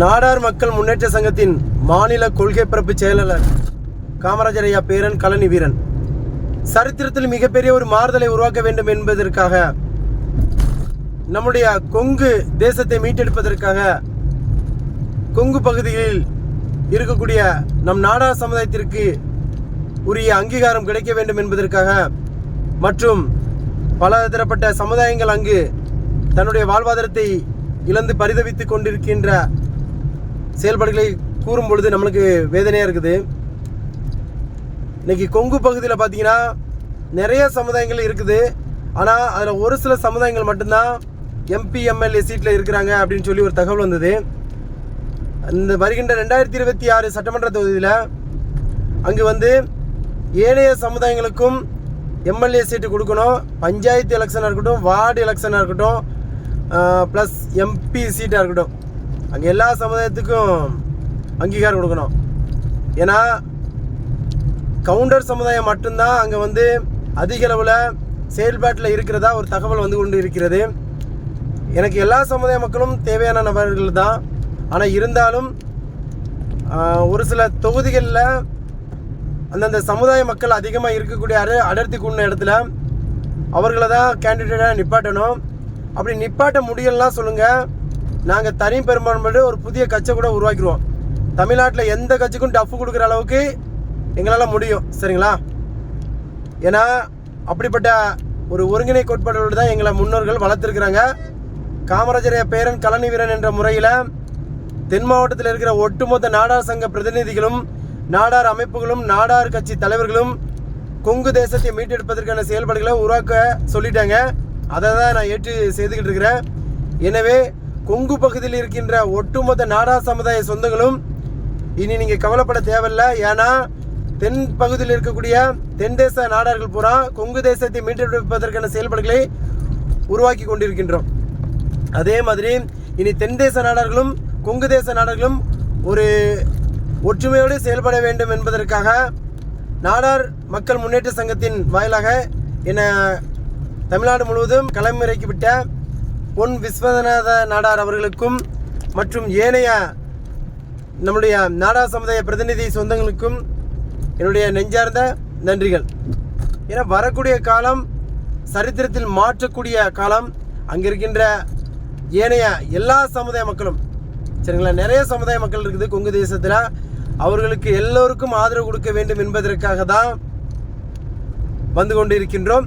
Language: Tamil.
நாடார் மக்கள் முன்னேற்ற சங்கத்தின் மாநில கொள்கை பரப்பு செயலாளர் காமராஜர் ஐயா பேரன் கலனி வீரன். சரித்திரத்தில் மிகப்பெரிய ஒரு மாறுதலை உருவாக்க வேண்டும் என்பதற்காக நம்முடைய கொங்கு தேசத்தை மீட்டெடுப்பதற்காக கொங்கு பகுதியில் இருக்கக்கூடிய நம் நாடார் சமுதாயத்திற்கு உரிய அங்கீகாரம் கிடைக்க வேண்டும் என்பதற்காக மற்றும் பல தரப்பட்ட சமுதாயங்கள் அங்கு தன்னுடைய வாழ்வாதாரத்தை இழந்து பரிதவித்துக் கொண்டிருக்கின்ற செயல்பாடுகளை கூறும் பொழுது நம்மளுக்கு வேதனையாக இருக்குது. இன்றைக்கி கொங்கு பகுதியில் பார்த்தீங்கன்னா நிறைய சமுதாயங்கள் இருக்குது. ஆனால் அதில் ஒரு சில சமுதாயங்கள் மட்டும்தான் எம்பி எம்எல்ஏ சீட்டில் இருக்கிறாங்க அப்படின்னு சொல்லி ஒரு தகவல் வந்தது. இந்த வருகின்ற ரெண்டாயிரத்தி இருபத்தி ஆறு சட்டமன்ற தொகுதியில் அங்கு வந்து ஏனைய சமுதாயங்களுக்கும் எம்எல்ஏ சீட்டு கொடுக்கணும். பஞ்சாயத்து எலெக்ஷனாக இருக்கட்டும் வார்டு எலெக்ஷனாக இருக்கட்டும் ப்ளஸ் எம்பி சீட்டாக இருக்கட்டும். அங்கே எல்லா சமுதாயத்துக்கும் அங்கீகாரம் கொடுக்கணும். ஏன்னா கவுண்டர் சமுதாயம் மட்டும்தான் அங்கே வந்து அதிக அளவில் செயல்பாட்டில் இருக்கிறதா ஒரு தகவல் வந்து கொண்டு இருக்கிறது. எனக்கு எல்லா சமுதாய மக்களும் தேவையான நபர்கள் தான். ஆனால் இருந்தாலும் ஒரு சில தொகுதிகளில் அந்தந்த சமுதாய மக்கள் அதிகமாக இருக்கக்கூடிய அட அடர்த்தி கூடின இடத்துல அவர்களை தான் கேண்டிடேட்டாக நிப்பாட்டணும். அப்படி நிப்பாட்ட முடியலன்னா சொல்லுங்கள் நாங்கள் தனி பெரும்பான்மையோட ஒரு புதிய கட்சியை கூட உருவாக்கிடுவோம். தமிழ்நாட்டில் எந்த கட்சிக்கும் டஃப் கொடுக்குற அளவுக்கு எங்களால் முடியும். சரிங்களா? ஏன்னா அப்படிப்பட்ட ஒரு ஒருங்கிணை கோட்பாடுகளோடு தான் எங்களை முன்னோர்கள் வளர்த்துருக்குறாங்க. காமராஜரைய பேரன் கலனி வீரன் என்ற முறையில் தென் மாவட்டத்தில் இருக்கிற ஒட்டுமொத்த நாடார் சங்க பிரதிநிதிகளும் நாடார் அமைப்புகளும் நாடார் கட்சி தலைவர்களும் கொங்கு தேசத்தை மீட்டெடுப்பதற்கான செயல்பாடுகளை உருவாக்க சொல்லிட்டாங்க. அதை தான் நான் ஏற்று செய்துக்கிட்டு இருக்கிறேன். எனவே கொங்கு பகுதியில் இருக்கின்ற ஒட்டுமொத்த நாடா சமுதாய சொந்தங்களும் இனி நீங்கள் கவலைப்பட தேவையில்லை. ஏன்னா தென் பகுதியில் இருக்கக்கூடிய தென் தேச நாடார்கள் பூரா கொங்கு தேசத்தை மீட்டெடுப்பதற்கான செயல்பாடுகளை உருவாக்கி கொண்டிருக்கின்றோம். அதே மாதிரி இனி தென் தேச நாடார்களும் கொங்கு தேச நாடார்களும் ஒரு ஒற்றுமையோடு செயல்பட வேண்டும் என்பதற்காக நாடார் மக்கள் முன்னேற்ற சங்கத்தின் வாயிலாக என தமிழ்நாடு முழுவதும் களமிறக்கிவிட்ட பொன் விஸ்வநாத நாடார் அவர்களுக்கும் மற்றும் ஏனைய நம்முடைய நாடார் சமுதாய பிரதிநிதி சொந்தங்களுக்கும் என்னுடைய நெஞ்சார்ந்த நன்றிகள். ஏன்னா வரக்கூடிய காலம் சரித்திரத்தில் மாற்றக்கூடிய காலம் அங்கே இருக்கின்ற ஏனைய எல்லா சமுதாய மக்களும் சரிங்களா? நிறைய சமுதாய மக்கள் இருக்குது கொங்கு தேசத்தில். அவர்களுக்கு எல்லோருக்கும் ஆதரவு கொடுக்க வேண்டும் என்பதற்காக தான் வந்து கொண்டு இருக்கின்றோம்